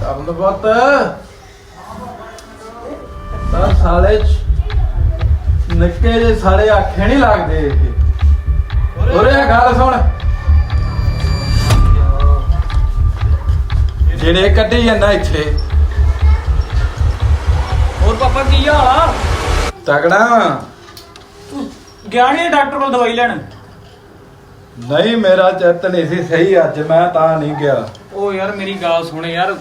ਕਰਨ ਪੁੱਤ ਤਾਂ ਸਾਲੇ ਚ ਨਿੱਕੇ ਜੇ ਸਾਲੇ ਆਖੇ ਨਹੀਂ ਲੱਗਦੇ ਇਹ। ਉਰੇ ਆ ਗੱਲ ਸੁਣ। ਜਿਹੜੇ ਕੱਢੀ ਜਾਂਦਾ ਇੱਥੇ। ਹੋਰ ਪਾਪਾ ਕੀ ਹਾਲ ਆ? ਤਗੜਾ ਤੂੰ ਗਿਆ ਨੀ ਡਾਕਟਰ ਕੋਲ ਦਵਾਈ ਲੈਣ? ਨਹੀਂ ਮੇਰਾ ਚਿੱਤ ਨਹੀਂ ਸੀ ਸਹੀ ਅੱਜ ਮੈਂ ਤਾਂ ਨਹੀਂ ਗਿਆ। ਓ ਯਾਰ ਮੇਰੀ ਗੱਲ ਸੁਣ ਯਾਰ।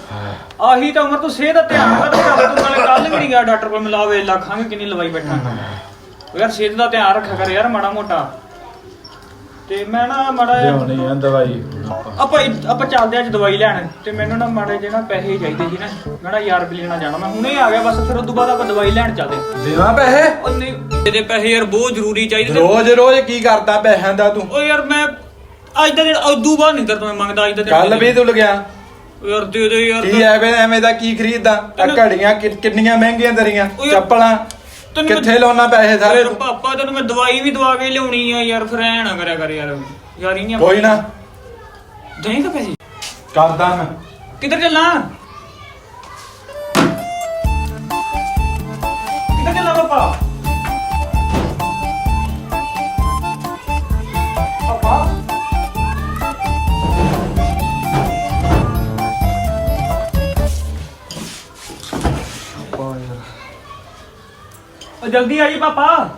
ਆਹੀ ਤਾਂ ਉਮਰ ਤੂੰ ਸਿਹਤ ਦਾ ਧਿਆਨ ਕਰ ਤੂੰ ਨਾਲੇ ਕੱਲ ਵੀ ਨਹੀਂ ਗਿਆ ਡਾਕਟਰ ਕੋਲ ਮਿਲਾਵੇ ਲੱਖਾਂਗੇ ਕਿੰਨੀ ਲਵਾਈ ਬੈਠਾ। ਯਾਰ ਸਿਹਤ ਦਾ ਧਿਆਨ ਰੱਖਿਆ ਕਰ ਯਾਰ ਮਾੜਾ ਮੋਟਾ। ਤੇ ਮੈਂ ਨਾ ਮਾੜਾ ਲਿਆਉਣੀ ਆ ਦਵਾਈ। ਆਪਾਂ। ਆਪਾਂ ਇ- ਆਪਾਂ ਚੱਲਦੇ ਅੱਜ ਦਵਾਈ ਲੈਣ ਤੇ ਮੈਨੂੰ ਨਾ ਮਾੜੇ ਜਿਹੇ ਨਾ ਪੈਸੇ ਚਾਹੀਦੇ ਸੀ ਨਾ। ਮੈਂ ਨਾ ਯਾਰ ਰੁਪਏ ਲੈਣਾ ਜਾਣਾ। ਮੈਂ ਹੁਣੇ ਆ ਗਿਆ ਬਸ ਫਿਰ ਉਸ ਤੋਂ ਬਾਅਦ ਆਪਾਂ ਦਵਾਈ ਲੈਣ ਚੱਲਦੇ ਦੇਵਾਂ ਪੈਸੇ? ਉਹ ਨਹੀਂ ਇਹਦੇ ਪੈਸੇ ਯਾਰ ਬਹੁਤ ਜ਼ਰੂਰੀ ਚਾਹੀਦੇ ਤੇ- ਰੋਜ਼ ਰੋਜ਼ ਕੀ ਕਰਦਾ ਪੈਸਿਆਂ ਦਾ ਤੂੰ? ਓ ਯਾਰ ਮੈਂ ਅੱਜ ਦਾ ਦਿਨ ਉਦੋਂ ਬਾਅਦ ਨਹੀਂ ਤੇਰੇ ਤੋਂ ਮੈਂ ਮੰਗਦਾ ਅੱਜ ਦਾ ਦਿਨ ਕੱਲ ਵੀ ਤੂੰ ਲਗਿਆ ਓ ਯਾਰ ਦੇ ਦੇ ਯਾਰ ਕੀ ਐਵੇਂ ਐਵੇਂ ਦਾ ਕੀ ਖਰੀਦਦਾ? ਆ ਘੜੀਆਂ ਕਿ- ਕਿੰਨੀਆਂ ਮਹਿੰਗੀਆਂ ਤੇਰੀਆਂ ਚੱਪਲਾਂ। ਤੈਨੂੰ ਕਿੱਥੇ ਲਾਉਣਾ ਪੈਸੇ ਸਾਰੇ ਤੂੰ? ਪਾਪਾ ਤੈਨੂੰ ਮੈਂ ਦਵਾਈ ਵੀ ਦਵਾ ਕੇ ਲਿਆਉਣੀ ਆ ਯਾਰ ਫਿਰ ਐ ਨਾ ਕਰਿਆ ਕਰ ਯਾਰ। ਯਾਰ ਹੀ ਨਹੀਂ ਕੋਈ ਨਾ। ਦੇਂਗਾ ਪੈਸੇ ਕਰਦਾ ਮੈਂ। ਕਿੱਧਰ ਚੱਲਾਂ? ਕਿੱਧਰ ਚੱਲਾਂ ਪਾਪਾ? ਉਹ ਜਲਦੀ ਆ ਜੀ ਪਾਪਾ।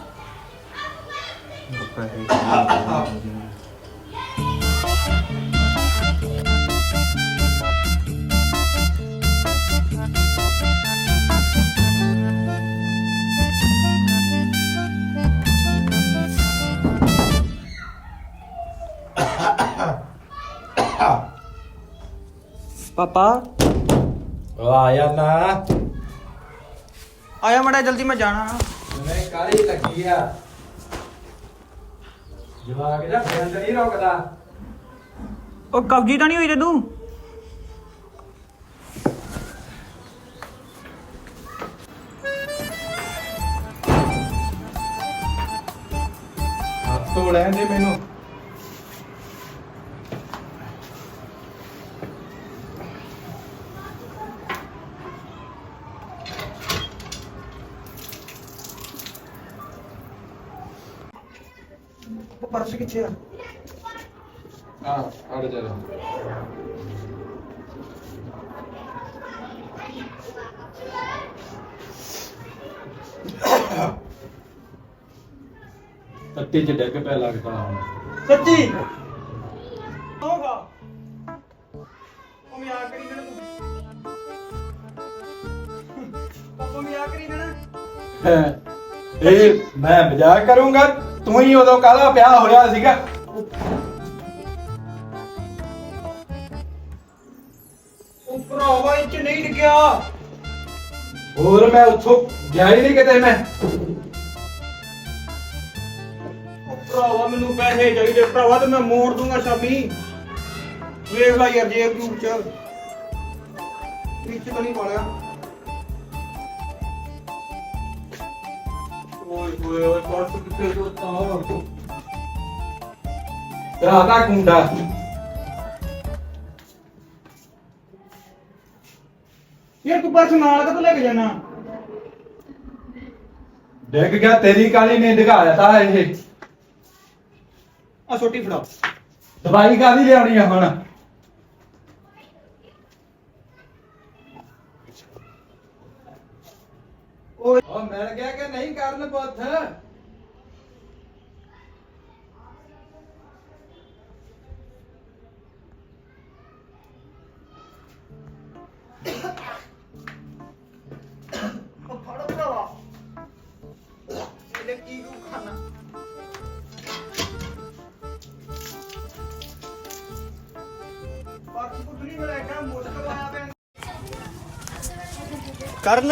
ਪਾਪਾ। ਆਇਆ ਨਾ। ਆਇਆ ਮੜਾ ਜਲਦੀ ਮੈਂ ਜਾਣਾ। ਕਾਲੀ ਲੱਗੀ ਆ? ਜਵਾਕ ਦਾ ਬੰਦ ਨਹੀਂ ਰੁਕਦਾ। ਉਹ ਕਬਜੀ ਤਾਂ ਨਹੀਂ ਹੋਈ ਤੈਨੂੰ ਹੱਥ ਲੈਣ ਦੇ ਮੈਨੂੰ। ਪਰਸ ਕਿੱਥੇ ਆ? ਆ ਅੜ ਜਾ ਤੱਤੇ ਚ ਡਿੱਗ ਪਿਆ ਲੱਗਦਾ ਹੁਣ। ਸੱਚੀ? ਹੋਗਾ ਉਹ ਮਿਆ ਕਰੀ ਨਾ ਤੂੰ। ਪਾਪਾ ਮਿਆ ਕਰੀ ਨਾ ਇਹ ਮੈਂ ਮਜ਼ਾਕ ਕਰੂੰਗਾ। ਤੂੰ ਹੀ ਉਦੋਂ ਕਾਲਾ ਪਿਆ ਹੋਇਆ ਸੀਗਾ? ਭਰਾਵਾ ਇੱਥੇ ਨਹੀਂ ਡਿੱਗਿਆ। ਹੋਰ ਮੈਂ ਉੱਥੋਂ ਗਿਆ ਹੀ ਨਹੀਂ ਕਿਤੇ ਮੈਂ। ਭਰਾਵਾ ਮੈਨੂੰ ਪੈਸੇ ਚਾਹੀਦੇ ਭਰਾਵਾ ਤੇ ਮੈਂ ਮੋੜ ਦੂੰਗਾ ਸ਼ਾਮੀ। ਵੇਖ ਲੈ ਯਾਰ ਜੇਬ ਜੂਬ ਚ ਵਿੱਚ ਤਾਂ ਨਹੀਂ ਪਾਲਿਆ। ਰਾਤਾ ਕੁੰਡਾ। ਯਾਰ ਤੂੰ ਪਰਸ ਨਾਲ ਕਦੋਂ ਲੈ ਕੇ ਜਾਣਾ? ਡਿੱਗ ਗਿਆ ਤੇਰੀ ਕਾਲੀ ਨੇ ਡਿਗਾਇਆ ਤਾਂ ਇਹ। ਆ ਛੋਟੀ ਫੜਾ ਦਵਾਈ ਕਾਦੀ ਲਿਆਉਣੀ ਆ ਹੁਣ? ਮਿਲ ਗਿਆ ਕਿ ਨਹੀਂ ਕਰਨ ਪੁੱਤ ਉਹ ਫੜ ਭਰਾਵਾ ਇਹਦੇ ਕੀ ਕੂ ਖਾਣਾ ਪਰਸ ਕੁੱਟਣੀ ਮੇਰਾ ਐਡਾ ਮੁਸ਼ਕਲ ਆਇਆ ਪਿਆ ਕਰਨ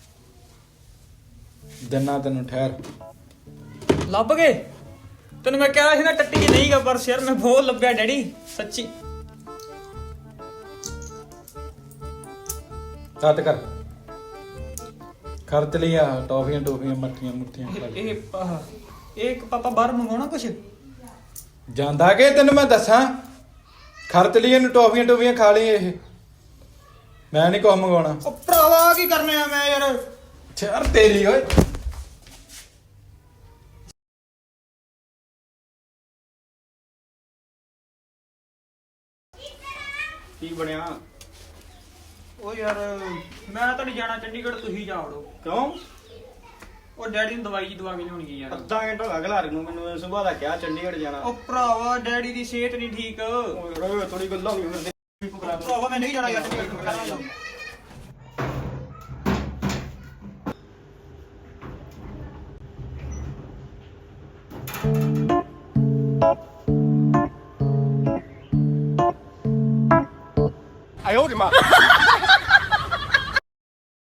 ਦਿਨਾ ਤੈਨੂੰ ਠਹਿਰ। ਲੱਭ ਗਏ? ਤੈਨੂੰ ਮੈਂ ਕਿਹਾ ਸੀ ਨਾ ਟੱਟੀ ਜੀ ਨਹੀਂਗਾ ਪਰ ਯਾਰ ਮੈਂ ਬਹੁਤ ਲੱਭਿਆ ਡੈਡੀ ਸੱਚੀ। ਹੱਥ ਕਰ। ਖਰਚ ਲਿਆ ਟੌਫੀਆਂ ਟੋਫੀਆਂ ਮੱਠੀਆਂ ਮੁੱਠੀਆਂ। ਇਹ ਲਈ। ਇਹ ਇੱਕ ਪਾਪਾ ਬਾਹਰ ਮੰਗਾਉਣਾ ਕੁਛ? ਜਾਂਦਾ ਕਿ ਤੈਨੂੰ ਮੈਂ ਦੱਸਾਂ? ਖਰਚ ਲਈ ਇਹਨੂੰ ਟੌਫੀਆਂ ਟੋਫੀਆਂ ਖਾ ਲਈ ਇਹ। ਮੈਂ ਨਹੀਂ ਕੁਝ ਮੰਗਵਾਉਣਾ। ਉਹ ਭਰਾਵਾ ਕੀ ਕਰਨੇ ਆ ਮੈਂ ਯਾਰ? ਯਾਰ ਤੇਰੀ ਓਏ। ਕੀ ਬਣਿਆ? ਉਹ ਯਾਰ ਮੈਂ ਤਾਂ ਨਹੀਂ ਜਾਣਾ ਚੰਡੀਗੜ੍ਹ ਤੁਸੀਂ ਜਾ ਵੜੋ। ਕਿਉਂ? ਉਹ ਡੈਡੀ ਨੂੰ ਦਵਾਈ ਜੀ ਦਵਾ ਕੇ ਲਿਆਉਣੀ ਯਾਰ। ਅੱਧਾ ਘੰਟਾ ਲੱਗ ਲਾ ਨੂੰ ਮੈਨੂੰ ਸਵੇਰ ਦਾ ਕਿਹਾ ਚੰਡੀਗੜ੍ਹ ਜਾਣਾ। ਉਹ ਭਰਾਵਾ ਡੈਡੀ ਦੀ ਸਿਹਤ ਨਹੀਂ ਠੀਕ। ਓਏ ਥੋੜੀ ਗੱਲਾਂ ਹੋ ਗਈਆਂ ਭਰਾਵਾ ਮੈਂ ਨਹੀਂ ਜਾਣਾ ਯਾਰ ਚੰਡੀਗੜ੍ਹ ਯਾਰ। हाँ